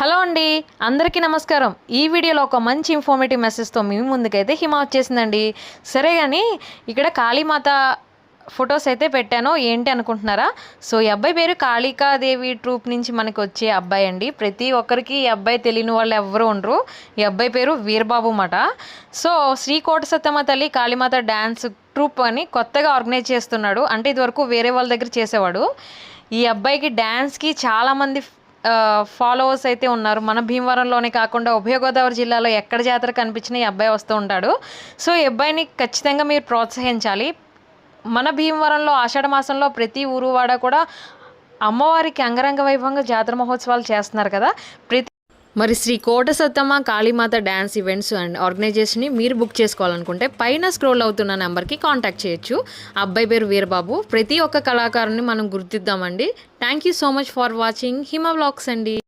Hello అండి అందరికీ నమస్కారం. ఈ వీడియోలో ఒక మంచి ఇన్ఫర్మేటివ్ మెసేజ్తో మీ ముందుకైతే హిమ వచ్చేసిందండి. సరే కానీ ఇక్కడ కాళీమాత ఫొటోస్ అయితే పెట్టాను. ఏంటి అనుకుంటున్నారా? సో ఈ అబ్బాయి పేరు కాళికాదేవి ట్రూప్ నుంచి మనకి వచ్చే అబ్బాయి అండి. ప్రతి ఒక్కరికి ఈ అబ్బాయి తెలియని వాళ్ళు ఎవరు ఉండరు. ఈ అబ్బాయి పేరు వీరబాబు మాట. సో శ్రీ కోట సత్తమ్మ తల్లి కాళీమాత డ్యాన్స్ ట్రూప్ అని కొత్తగా ఆర్గనైజ్ చేస్తున్నాడు. అంటే ఇదివరకు వేరే వాళ్ళ దగ్గర చేసేవాడు. ఈ అబ్బాయికి డ్యాన్స్కి చాలామంది ఫాలోవర్స్ అయితే ఉన్నారు. మన భీమవరంలోనే కాకుండా ఉభయ గోదావరి జిల్లాలో ఎక్కడ జాతర కనిపించినా ఈ అబ్బాయి వస్తూ ఉంటాడు. సో ఈ అబ్బాయిని ఖచ్చితంగా మీరు ప్రోత్సహించాలి. మన భీమవరంలో ఆషాఢ మాసంలో ప్రతి ఊరు వాడ కూడా అమ్మవారికి అంగరంగ వైభవంగా జాతర మహోత్సవాలు చేస్తున్నారు కదా. ప్రతి మరి Sri Kota Sattamma Kalimata dance events and ఆర్గనైజేషన్ని మీరు బుక్ చేసుకోవాలనుకుంటే పైన స్క్రోల్ అవుతున్న నెంబర్కి కాంటాక్ట్ చేయొచ్చు. అబ్బాయి పేరు వీరబాబు. ప్రతి ఒక్క కళాకారుని మనం గుర్తిద్దామండి. Thank you so much for watching Hima blogs అండి.